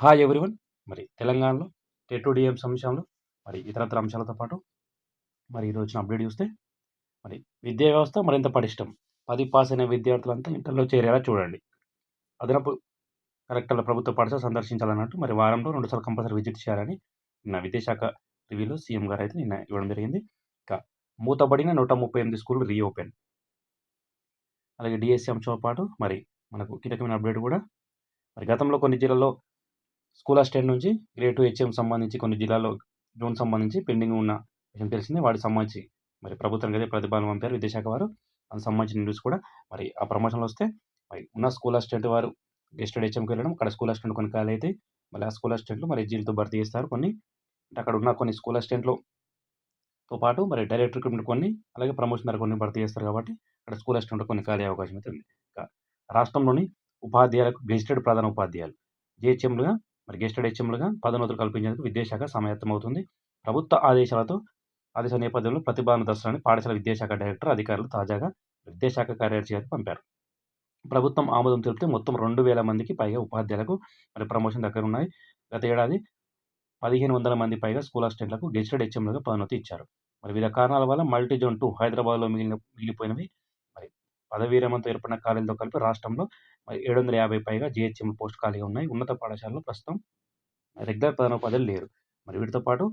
Hi everyone మరి తెలంగాణలో TET DM మరి ఇతరత్ర అంశాలతో పాటు మరి ఈరోజు వచ్చిన అప్డేట్ చూస్తే మరి విద్యా వ్యవస్థ మరింత పటిష్టం. పది పాస్ అయిన విద్యార్థులంతా ఇంటర్లో చేరేలా చూడండి. అదనపు కలెక్టర్ల ప్రభుత్వ పాఠశాల సందర్శించాలన్నట్టు మరి వారంలో రెండుసార్లు కంపల్సరీ విజిట్ చేయాలని నిన్న విద్యాశాఖ రివ్యూలో సీఎం గారు అయితే నిన్న ఇవ్వడం జరిగింది. ఇంకా మూతబడిన నూట ముప్పై ఎనిమిది స్కూళ్ళు రీఓపెన్. అలాగే డిఎస్సి అంశంతో పాటు మరి మనకు కీలకమైన అప్డేట్ కూడా మరి గతంలో కొన్ని జిల్లాల్లో స్కూల్ అసిస్టెంట్ నుంచి గ్రేడ్ టూ హెచ్ఎం సంబంధించి కొన్ని జిల్లాలో జోన్ సంబంధించి పెండింగ్ ఉన్న విషయం తెలిసింది. వాటికి సంబంధించి మరి ప్రభుత్వానికి అయితే ప్రతిపాదన పంపారు విద్యాశాఖ వారు. అందుకు సంబంధించిన న్యూస్ కూడా మరి ఆ ప్రమోషన్లు వస్తే మరి ఉన్న స్కూల్ అసిస్టెంట్ వారు గెస్టెడ్ హెచ్ఎంకి వెళ్ళడం అక్కడ స్కూల్ అసిస్టెంట్ కొన్ని ఖాళీ అయితే మళ్ళీ ఆ స్కూల్ అసిస్టెంట్లు మరి జీలతో భర్తీ చేస్తారు కొన్ని. అంటే అక్కడ ఉన్న కొన్ని స్కూల్ అసిస్టెంట్లతో పాటు మరి డైరెక్ట్ రిక్రూట్మెంట్ కొన్ని అలాగే ప్రమోషన్ ధర కొన్ని భర్తీ చేస్తారు కాబట్టి అక్కడ స్కూల్ అసిస్టెంట్ కొన్ని ఖాళీ అవకాశం అయితే ఉంది. ఇంకా రాష్ట్రంలోని ఉపాధ్యాయులకు గెజిటెడ్ ప్రధాన ఉపాధ్యాయులు జిహెచ్ఎంలుగా మరి గెస్టెడ్ హెచ్ఎంలుగా పదోన్నతులు కల్పించేందుకు విద్యాశాఖ సమాయత్తమవుతుంది. ప్రభుత్వ ఆదేశాలతో ఆదేశ నేపథ్యంలో ప్రతిభాన దర్శనాన్ని పాఠశాల విద్యాశాఖ డైరెక్టర్ అధికారులు తాజాగా విద్యాశాఖ కార్యదర్శి పంపారు. ప్రభుత్వం ఆమోదం తెలిపితే మొత్తం రెండు వేల మందికి పైగా ఉపాధ్యాయులకు మరి ప్రమోషన్ దగ్గర ఉన్నాయి గత ఏడాది పదిహేను వందల మంది పైగా స్కూల్ అసిస్టెంట్లకు గెజిటెడ్ హెచ్ఎంలుగా పదోన్నతి ఇచ్చారు. మరి వివిధ కారణాల వల్ల మల్టీ జోన్ టూ హైదరాబాద్లో మిగిలిన మిగిలిపోయినవి పదవీరమంతో ఏర్పడిన ఖాళీలతో కలిపి రాష్ట్రంలో మరి ఏడు వందల యాభై పైగా జిహెచ్ఎం పోస్ట్ ఖాళీగా ఉన్నాయి. ఉన్నత పాఠశాలలో ప్రస్తుతం రెగ్యులర్ ప్రధానోపాధ్యాయులు లేరు. మరి వీటితో పాటు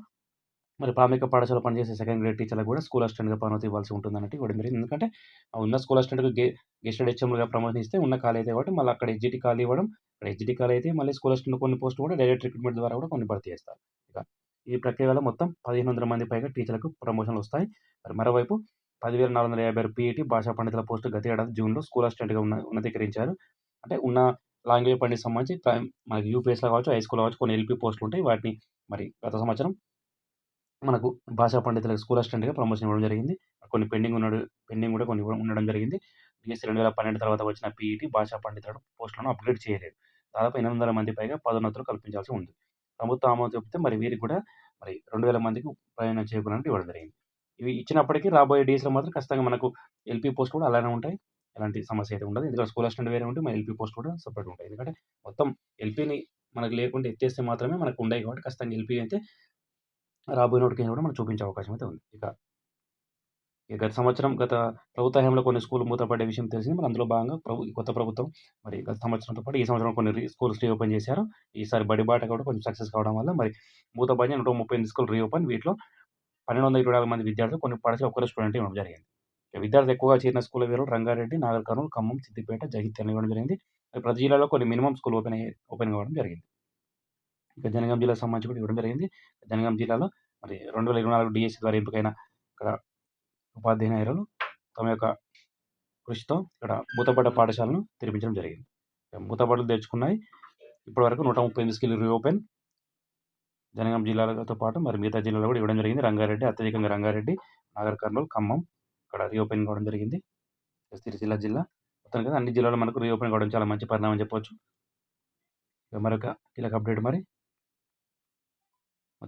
మరి ప్రాథమిక పాఠశాల పనిచేసే సెకండ్ గ్రేడ్ టీచర్లకు కూడా స్కూల్ అసిస్టెంట్గా పనోతి ఇవ్వాల్సి ఉంటుంది అన్నట్టు ఇవ్వడం జరిగింది. ఎందుకంటే ఆ ఉన్న స్కూల్ అసిస్టెంట్కి గే గెస్టెడ్ హెచ్ఎంలుగా ప్రమోషన్ ఇస్తే ఉన్న ఖాళీ అయితే కాబట్టి మళ్ళీ అక్కడ హెచ్జిటి ఖాళీ ఇవ్వడం అక్కడ హెచ్జిటి ఖాళీ అయితే మళ్ళీ స్కూల్ అసిస్టెంట్ కొన్ని పోస్టులు కూడా డైరెక్ట్ రిక్రూట్మెంట్ ద్వారా కూడా కొన్ని భర్తీ చేస్తారు. ఇక ఈ ప్రక్రియ వల్ల మొత్తం పదిహేను వందల మంది పైగా టీచర్లకు ప్రమోషన్లు వస్తాయి. మరి మరోవైపు పదివేల నాలుగు వందల యాభై ఆరు పీఈటీ భాషా పండితుల పోస్టు గత ఏడాది జూన్లో స్కూల్ అసిస్టెంట్గా ఉన్న ఉన్నతీకరించారు. అంటే ఉన్న లాంగ్వేజ్ పండిట్ సంబంధించి ప్రైమ్ మనకి యూపీఎస్లో కావచ్చు హై స్కూల్ కావచ్చు కొన్ని ఎల్పీ పోస్టులు ఉంటాయి. వాటిని మరి గత సంవత్సరం మనకు భాషా పండితులకు స్కూల్ అసిస్టెంట్గా ప్రమోషన్ ఇవ్వడం జరిగింది. కొన్ని పెండింగ్ ఉన్నాడు పెండింగ్ కూడా కొన్ని ఉండడం జరిగింది. డిఎస్సి రెండు వేల పన్నెండు తర్వాత వచ్చిన పీఈటీ భాషా పండితుల పోస్టులను అప్గ్రేడ్ చేయలేదు. దాదాపు ఎనిమిది వందల మంది పైగా పదోన్నతులు కల్పించాల్సి ఉంది. ప్రభుత్వం ఆమోదం చెప్తే మరి వీరికి కూడా మరి రెండు వేల మందికి ప్రయాణం చేయకుండా ఇవ్వడం జరిగింది. ఇవి ఇచ్చినప్పటికీ రాబోయే డేస్లో మాత్రం ఖచ్చితంగా మనకు ఎల్పీ పోస్ట్ కూడా అలానే ఉంటాయి. ఎలాంటి సమస్య అయితే ఉండదు. ఎందుకంటే స్కూల్ అసిస్టెంట్ వేరే ఉంటే మన ఎల్పీ పోస్ట్ కూడా సపరేట్ ఉంటాయి. ఎందుకంటే మొత్తం ఎల్పీని మనకు లేకుండా ఎత్తేస్తే మాత్రమే మనకు ఉండేవి కాబట్టి ఖచ్చితంగా ఎల్పీ అయితే రాబోయే నోటిఫికేషన్ కూడా మనం చూపించే అవకాశం అయితే ఉంది. ఇక గత సంవత్సరం గత ప్రభుత్వ హయాంలో కొన్ని స్కూల్ మూతపడే విషయం తెలిసింది. మరి అందులో భాగంగా ప్రభు కొత్త ప్రభుత్వం మరి గత సంవత్సరంతో పాటు ఈ సంవత్సరం కొన్ని స్కూల్స్ రీఓపెన్ చేశారు. ఈసారి బడి బాట కూడా కొంచెం సక్సెస్ కావడం వల్ల మరి మూతపడిన నూట ముప్పై ఎనిమిది స్కూల్ రీఓపెన్ వీటిలో పన్నెండు వందల ఇరవై నాలుగు మంది విద్యార్థులు కొన్ని పాఠశాల ఒక్కరు స్టూడెంట్ ఇవ్వడం జరిగింది. విద్యార్థులు ఎక్కువగా చేరిన స్కూల్ వేరు రంగారెడ్డి నాగర్ కర్నూలు ఖమ్మం సిద్దిపేట జగిత్యాల ఇవ్వడం జరిగింది. ప్రతి జిల్లాలో కొన్ని మినిమం స్కూల్ ఓపెన్ ఓపెన్ కావడం జరిగింది. ఇక జనగాం జిల్లాకు సంబంధించి కూడా ఇవ్వడం జరిగింది. జనగాం జిల్లాలో మరి రెండు వేల ఇరవై నాలుగు డిఎస్సి ద్వారా ఎంపికైన ఇక్కడ ఉపాధ్యాయులు తమ యొక్క కృషితో ఇక్కడ మూతపడ్డ పాఠశాలను తెరిపించడం జరిగింది. మూతపడ్డలు తెచ్చుకున్నాయి. ఇప్పటివరకు నూట ముప్పై ఎనిమిది స్కిల్ రీఓపెన్ జనగాం జిల్లాలతో పాటు మరి మిగతా జిల్లాలో కూడా ఇవ్వడం జరిగింది. రంగారెడ్డి అత్యధికంగా రంగారెడ్డి నాగర్ కర్నూలు ఖమ్మం ఇక్కడ రీఓపెన్ కావడం జరిగింది. సిరిసిల్ల జిల్లా మొత్తం కదా. అన్ని జిల్లాలో మనకు రీఓపెన్ కావడం చాలా మంచి పరిణామం చెప్పవచ్చు మరొక కీలక అప్డేట్ మరి.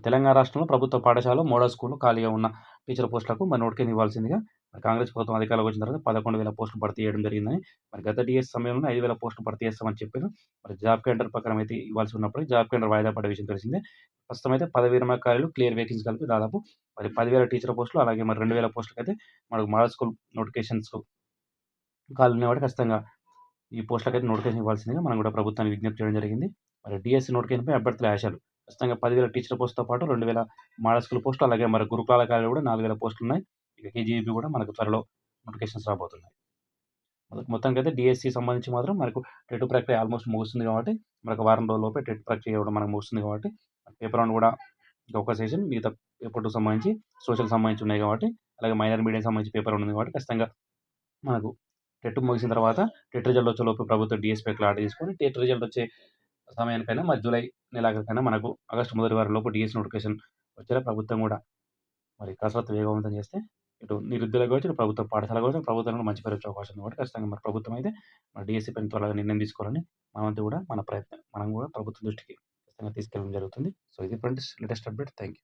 తెలంగాణ రాష్ట్రంలో ప్రభుత్వ పాఠశాల మోడల్ స్కూల్లో ఖాళీగా ఉన్న టీచర్ పోస్టులకు మరి నోటిఫికేషన్ ఇవ్వాల్సిందిగా మరి కాంగ్రెస్ ప్రభుత్వం అధికారంలోకి వచ్చిన తర్వాత పదకొండు వేల పోస్టులు భర్తీ చేయడం జరిగిందని మరి గత డిఎస్ సమయంలో ఐదు వేల పోస్టులు భర్తీ చేస్తామని చెప్పారు. మరి జాబ్ కేంద్ర ప్రకారం అయితే ఇవ్వాల్సి ఉన్నప్పుడు జాబ్ కేంద్ర వాయిదా పడే విషయం తెలిసిందే. ప్రస్తుతం అయితే పదవి ఖాళీలు క్లియర్ వేకెన్సీ కలిపి దాదాపు మరి పదివేల టీచర్ పోస్టులు అలాగే మరి రెండు వేల పోస్టులకు అయితే మనకు మోడల్ స్కూల్ నోటిఫికేషన్స్ ఖాళీ ఉన్నవాడు ఖచ్చితంగా ఈ పోస్టులకు అయితే నోటిఫికేషన్ ఇవ్వాల్సిందిగా మనం కూడా ప్రభుత్వానికి విజ్ఞప్తి చేయడం జరిగింది. మరి డిఎస్సి నోటిఫికేషన్పై అభ్యర్థుల ఆశాలు. ఖచ్చితంగా పదివేల టీచర్ పోస్టుతో పాటు రెండు వేల మోడల్ స్కూల్ పోస్టులు అలాగే మరి గురుకులాల కాలేజీలో కూడా నాలుగు వేల పోస్టులు ఉన్నాయి. ఇక కేజీబీ కూడా మనకు త్వరలో నోటిఫికేషన్స్ రాబోతున్నాయి. మొత్తానికి అయితే డిఎస్సి సంబంధించి మాత్రం మనకు టెట్ ప్రక్రియ ఆల్మోస్ట్ ముగుస్తుంది కాబట్టి మనకు వారం రోజులలోపే టెట్ ప్రక్రియ కూడా మనకు ముగుస్తుంది కాబట్టి పేపర్ వన్ కూడా ఒక సెషన్ మిగతా పేపర్ టూ సంబంధించి సోషల్ సంబంధించి ఉన్నాయి కాబట్టి అలాగే మైనర్ మీడియం సంబంధించి పేపర్ ఉంది కాబట్టి ఖచ్చితంగా మనకు టెట్ ముగిసిన తర్వాత టెట్ రిజల్ట్ వచ్చేలోపు ప్రభుత్వం డిఎస్పీ క్లాట్ తీసుకొని టెట్ రిజల్ట్ వచ్చే సమయానికైనా మరి జూలై నెలాఖరికైనా మనకు ఆగస్టు మొదటి వారం లోపు డిఎస్ నోటిఫికేషన్ వచ్చేలా ప్రభుత్వం కూడా మరి కసరత్తు వేగవంతం చేస్తే ఇటు నిరుద్యోగ కావచ్చు ప్రభుత్వ పాఠశాల కావచ్చు ప్రభుత్వంలో మంచి పేరు వచ్చే అవకాశం ఉంది కాబట్టి ఖచ్చితంగా మరి ప్రభుత్వం అయితే మన డిఎస్సీ పైన త్వరగా నిర్ణయం తీసుకోవాలని మనమంతా కూడా మన ప్రయత్నం మనం కూడా ప్రభుత్వం దృష్టికి ఖచ్చితంగా తీసుకెళ్ళడం జరుగుతుంది. సో ఇది friends latest update thank you